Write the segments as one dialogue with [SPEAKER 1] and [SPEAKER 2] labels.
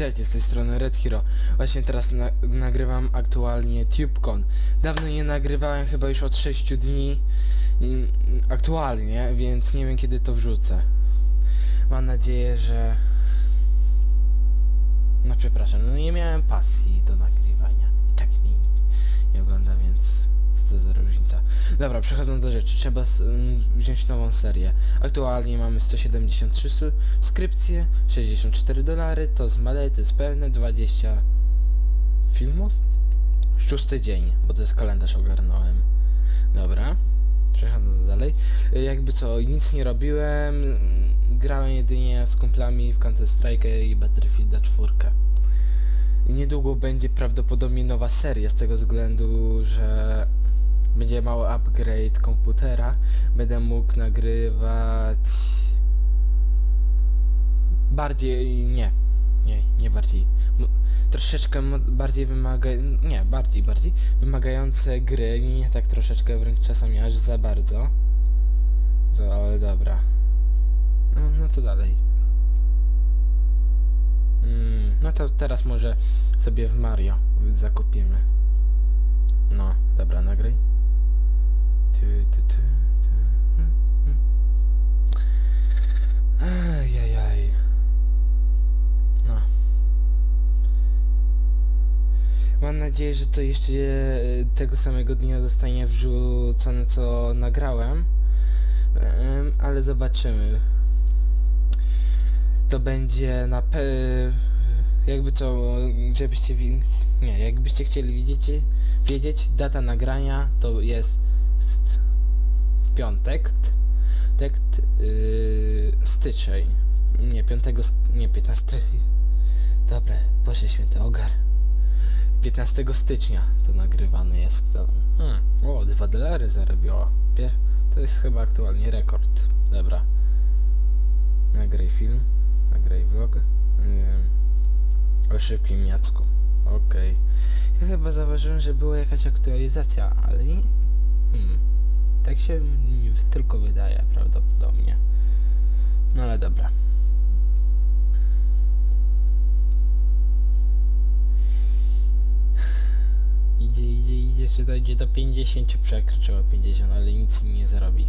[SPEAKER 1] Witajcie z tej strony Red Hero. Właśnie teraz na nagrywam aktualnie TubeCon. Dawno nie nagrywałem, chyba już od 6 dni aktualnie, więc nie wiem kiedy to wrzucę. Mam nadzieję, że... No przepraszam, no nie miałem pasji do nagrywania. I tak mi nie ogląda, więc co to za różnica. Dobra, przechodząc do rzeczy, trzeba mm, wziąć nową serię. Aktualnie mamy 173 subskrypcje, 64 dolary, to z malej, to jest pewne, 20 filmów. Szósty dzień, bo to jest kalendarz ogarnąłem. Dobra, przechodząc dalej. Y, Jakby co, nic nie robiłem, grałem jedynie z kumplami w Counter Strike i Battlefielda 4. Niedługo będzie prawdopodobnie nowa seria z tego względu, że będzie mały upgrade komputera. Będę mógł nagrywać bardziej nie. Nie, nie bardziej. M- troszeczkę bardziej wymaga nie, bardziej, bardziej wymagające gry, nie tak troszeczkę wręcz czasami aż za bardzo. To, ale dobra. No, no to dalej. Mm, no to teraz może sobie w Mario zakupimy. No, dobra, nagraj. Tu, tu, tu, tu. Mm, mm. Ajajaj. No. Mam nadzieję, że to jeszcze e, tego samego dnia zostanie wrzucone, co nagrałem. Em, Ale zobaczymy. To będzie na pe... Jakby to, żebyście... Nie, jakbyście chcieli widzieć, wiedzieć, data nagrania to jest w piątek, t- tekst yy, styczeń, nie, 5, nie, 15, dobra, Boże Święty, ogar, 15 stycznia to nagrywane jest, to, hmm, o, 2 dolary zarobiło, Pier to jest chyba aktualnie rekord, dobra, nagraj film, nagraj vlog, yy, o szybkim Jacku, okej, ja chyba zauważyłem, że była jakaś aktualizacja, ale nie, tak się tylko wydaje prawdopodobnie. No ale dobra. Idzie, idzie, idzie, czy dojdzie do 50, przekroczyło 50, ale nic mi nie zarobi.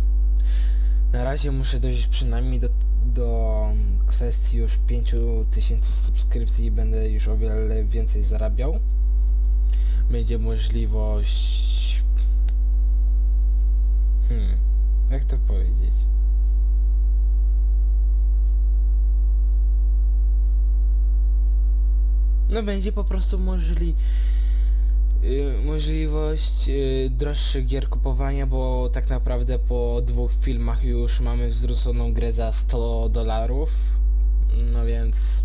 [SPEAKER 1] Na razie muszę dojść przynajmniej do, do kwestii już 5000 subskrypcji i będę już o wiele więcej zarabiał. Będzie możliwość... Hmm, jak to powiedzieć? No będzie po prostu możli... y, możliwość y, droższych gier kupowania, bo tak naprawdę po dwóch filmach już mamy zwróconą grę za 100 dolarów. No więc...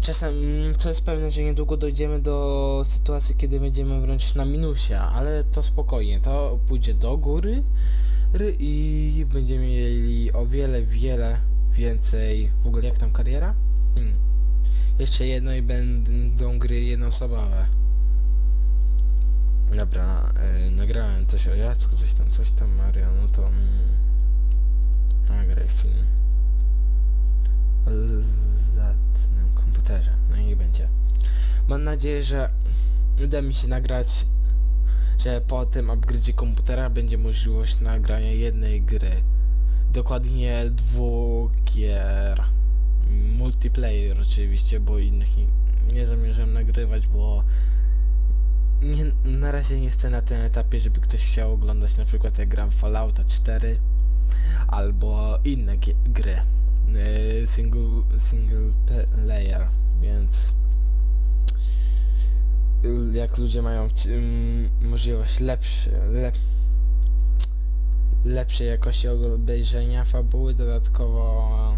[SPEAKER 1] Czasem, co jest pewne, że niedługo dojdziemy do sytuacji, kiedy będziemy wręcz na minusie, ale to spokojnie, to pójdzie do góry ry- i będziemy mieli o wiele, wiele więcej... W ogóle jak tam kariera? Hmm. Jeszcze jedno i będą gry jednoosobowe. Dobra, yy, nagrałem coś o Jacku, coś tam, coś tam, Maria, no to... Mm, nagraj film. Komputerze, no i będzie. Mam nadzieję, że uda mi się nagrać, że po tym upgrade'zie komputera będzie możliwość nagrania jednej gry. Dokładnie dwóch gier. Multiplayer oczywiście, bo innych nie, zamierzam nagrywać, bo nie, na razie nie jestem na tym etapie, żeby ktoś chciał oglądać na przykład jak gram Fallouta 4 albo inne gry yy, single, single player, więc jak ludzie mają ym, możliwość lepszy, lep, lepszej jakości obejrzenia fabuły, dodatkowo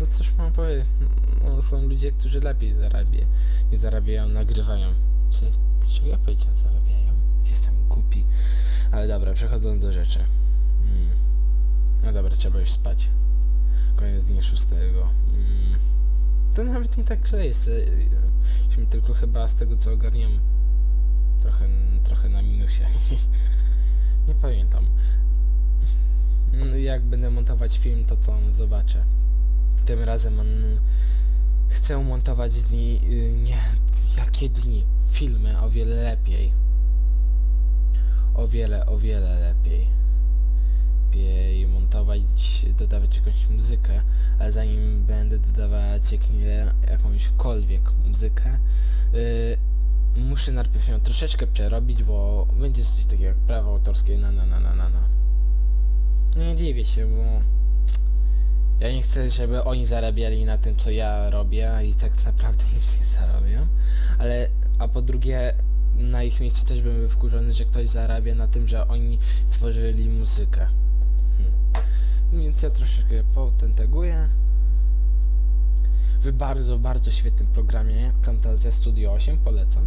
[SPEAKER 1] no cóż mam powiedzieć, no, są ludzie, którzy lepiej zarabia, nie zarabiają, nagrywają. Czy, czy ja powiedziałem zarabiają? Jestem głupi. Ale dobra, przechodząc do rzeczy. Hmm. No dobra, trzeba już spać. Koniec dnia szóstego. Mm. To nawet nie tak źle jest. Jesteśmy tylko chyba z tego co ogarniam trochę, trochę na minusie. nie pamiętam. No, jak będę montować film, to to zobaczę. Tym razem on chcę montować dni, y, nie, jakie dni, filmy o wiele lepiej. O wiele, o wiele lepiej. Lepiej montować, dodawać jakąś muzykę, ale zanim będę dodawać jakąśkolwiek muzykę, y, muszę najpierw ją troszeczkę przerobić, bo będzie coś takiego jak prawo autorskie, na na na na na na. Nie dziwię się, bo ja nie chcę, żeby oni zarabiali na tym, co ja robię i tak naprawdę nic nie zarobią, ale a po drugie na ich miejscu też bym był wkurzony, że ktoś zarabia na tym, że oni stworzyli muzykę. Więc ja troszeczkę potenteguję. W bardzo, bardzo świetnym programie Camtasia Studio 8 polecam.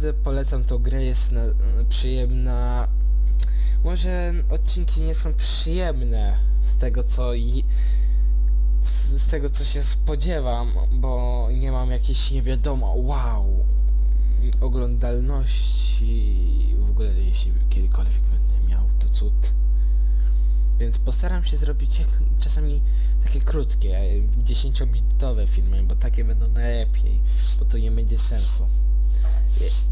[SPEAKER 1] Naprawdę polecam tą grę, jest na, przyjemna. Może odcinki nie są przyjemne z tego co z tego co się spodziewam, bo nie mam jakiejś nie wiadomo wow oglądalności w ogóle jeśli kiedykolwiek będę miał to cud. Więc postaram się zrobić czasami takie krótkie, 10-minutowe filmy, bo takie będą najlepiej, bo to nie będzie sensu.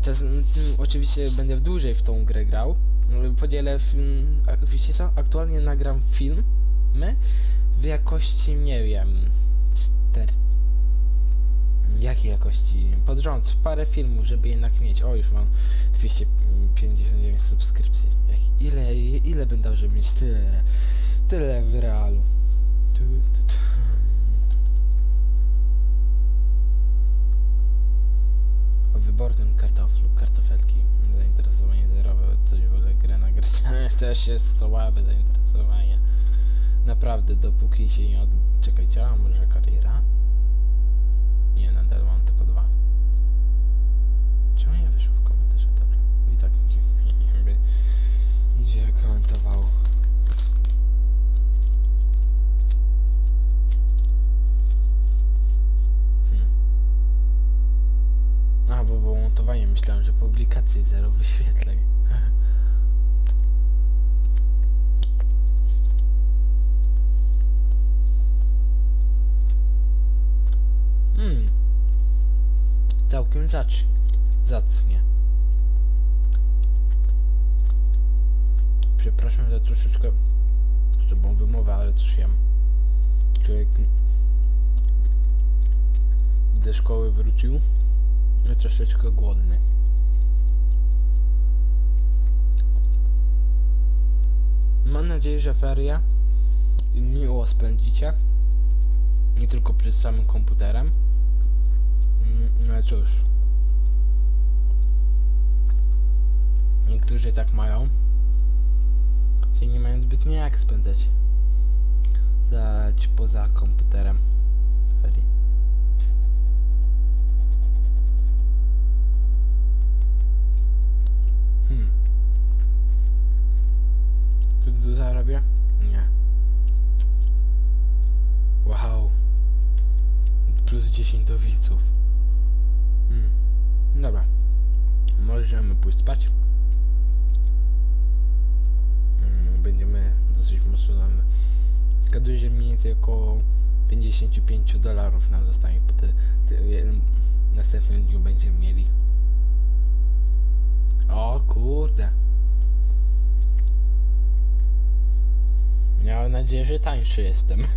[SPEAKER 1] Czas, m, oczywiście będę dłużej w tą grę grał. Podzielę film, wiecie co? Aktualnie nagram filmy w jakości, nie wiem, 4... Jakiej jakości? Pod rząd, parę filmów, żeby jednak mieć. O, już mam 259 subskrypcji. Jak, ile, ile bym dał, żeby mieć tyle, tyle w realu? Tu, tu, tu. O wybornym kartoflu, kartofelki. Zainteresowanie zerowe, coś w ogóle grę nagrać. Też jest słabe zainteresowanie. Naprawdę, dopóki się nie od... Czekajcie, a może kariera? Nie, nadal mam tylko dwa. Czemu nie wyszło w komentarze? Dobra. I tak nie by gdzie komentował. Hmm. A, bo było montowanie. Myślałem, że publikacji zero wyświetleń. Hmm. Całkiem zacz... zacnie. Przepraszam za troszeczkę z tobą wymowę, ale cóż jem. Człowiek ze szkoły wrócił troszeczkę głodny. Mam nadzieję, że feria miło spędzicie. Nie tylko przed samym komputerem. Ale cóż. Niektórzy tak mają. Się nie mają zbytnio jak spędzać. Dać poza komputerem. Ferii. Hmm. Tu zarobię? Nie. Wow. Plus 10 do widzów. Hmm. Dobra. Możemy pójść spać. Mm, Będziemy dosyć mocno nam... Zgaduję, że mniej więcej około 55 dolarów nam zostanie po te, te, następnym dniu będziemy mieli. O kurde. Miałem nadzieję, że tańszy jestem.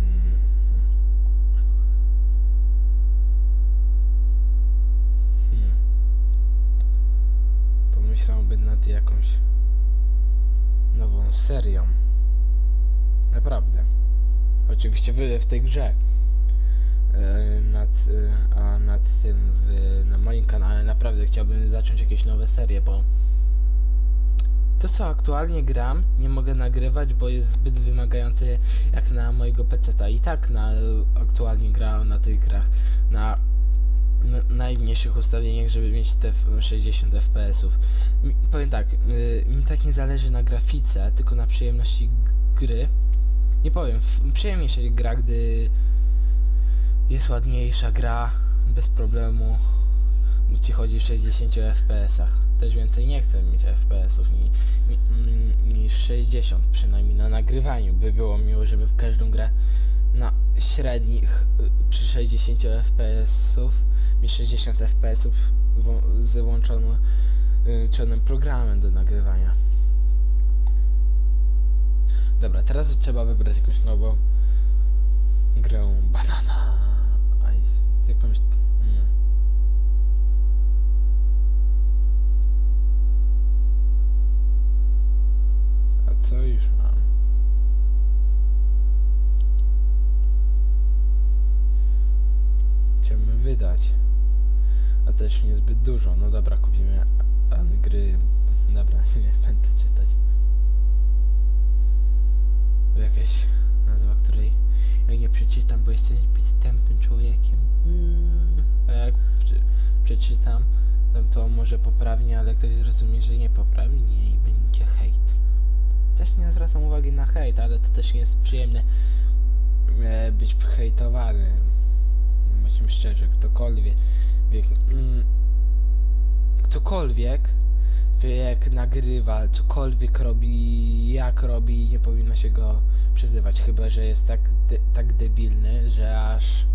[SPEAKER 1] Mm. Hmm. Pomyślałbym nad jakąś nową serią. Naprawdę. Oczywiście w, w tej grze. E, nad, e, a nad tym w, na moim kanale naprawdę chciałbym zacząć jakieś nowe serie, bo To co aktualnie gram, nie mogę nagrywać, bo jest zbyt wymagający jak na mojego peceta. I tak na, aktualnie grałem na tych grach na, na najmniejszych ustawieniach, żeby mieć te f- 60 FPS-ów. Mi- Powiem tak, y, mi tak nie zależy na grafice, tylko na przyjemności gry. Nie powiem, przyjemnie się gra, gdy jest ładniejsza gra, bez problemu. Ci chodzi w 60 FPS-ach. Też więcej nie chcę mieć FPS-ów ni, ni, niż 60, przynajmniej na nagrywaniu. By było miło, żeby w każdą grę na średnich y, przy 60 FPS-ów mieć 60 FPS-ów z włączonym y, programem do nagrywania. Dobra, teraz trzeba wybrać jakąś nową grę Banana Ice. Jakąś... Mm. A co już mam? Chciałbym wydać. A też niezbyt dużo. No dobra, kupimy Angry. Dobra, nie będę czytać. Jakaś nazwa, której ja nie przeczytam, bo jestem zbyt tępym człowiekiem. A jak prze, przeczytam, to, to może poprawnie, ale ktoś zrozumie, że nie poprawnie i będzie hejt. Też nie zwracam uwagi na hejt, ale to też nie jest przyjemne e, być hejtowany. Myślę szczerze, ktokolwiek, wiek, mm, ktokolwiek wie jak nagrywa, cokolwiek robi, jak robi, nie powinno się go przezywać, chyba że jest tak, de, tak debilny, że aż...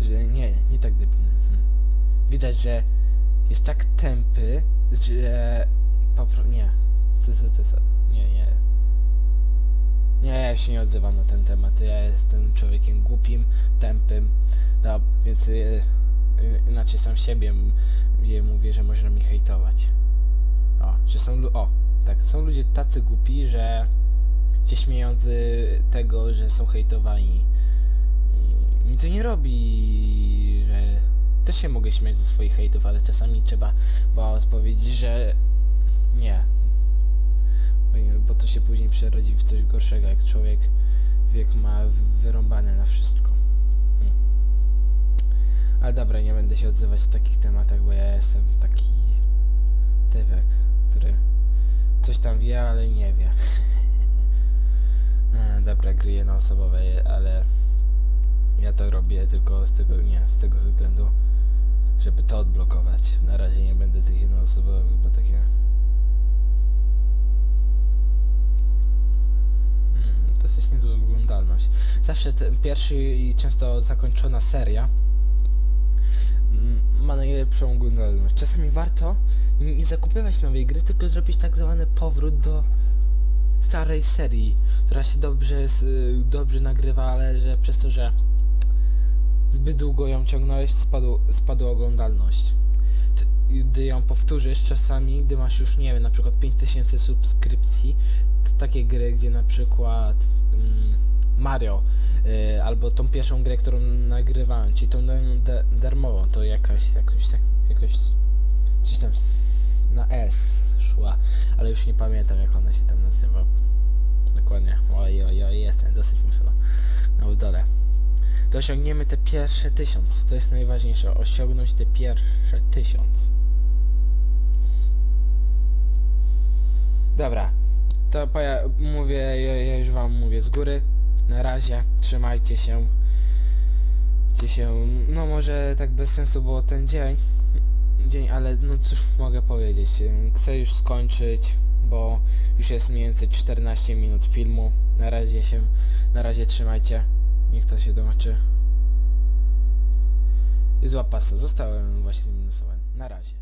[SPEAKER 1] Że nie, nie tak debilny. Hmm. Widać, że jest tak tępy, że... Nie. To, to, to, nie, nie. Nie, ja się nie odzywam na ten temat. Ja jestem człowiekiem głupim, tępym, no, więc y, y, inaczej sam siebie m- je mówię, że można mi hejtować. O, że są lu- o, tak, są ludzie tacy głupi, że się śmieją z tego, że są hejtowani. Mi to nie robi, że też się mogę śmiać ze swoich hejtów, ale czasami trzeba was powiedzieć, że nie. Bo- Bo to się później przerodzi w coś gorszego, jak człowiek wiek ma wyrąbane na wszystko. Ale dobra, nie będę się odzywać w takich tematach, bo ja jestem taki typek, który coś tam wie, ale nie wie. E, dobra, gry jednoosobowe, ale ja to robię tylko z tego, nie, z tego względu, żeby to odblokować. Na razie nie będę tych jednoosobowych, bo takie... Mm, to jest niezła oglądalność. Zawsze ten pierwszy i często zakończona seria ma najlepszą oglądalność. Czasami warto nie, zakupywać nowej gry, tylko zrobić tak zwany powrót do starej serii, która się dobrze, dobrze nagrywa, ale że przez to, że zbyt długo ją ciągnąłeś, spadł, spadła oglądalność. Gdy ją powtórzysz czasami, gdy masz już, nie wiem, na przykład 5000 subskrypcji, takie gry, gdzie na przykład mm, Mario, y, albo tą pierwszą grę, którą nagrywałem, czyli tą da, da, darmową, to jakaś, jakoś tak, jakoś coś tam na S szła, ale już nie pamiętam jak ona się tam nazywa. Dokładnie, oj, oj, oj, jestem dosyć mocno na dole. To osiągniemy te pierwsze tysiąc, to jest najważniejsze, osiągnąć te pierwsze tysiąc. Dobra, to ja mówię, ja, ja już wam mówię z góry. Na razie, trzymajcie się. Cię się, no może tak bez sensu było ten dzień, dzień, ale no cóż mogę powiedzieć. Chcę już skończyć, bo już jest mniej więcej 14 minut filmu. Na razie się, na razie trzymajcie. Niech to się domaczy. I zła pasa. Zostałem właśnie zminusowany. Na razie.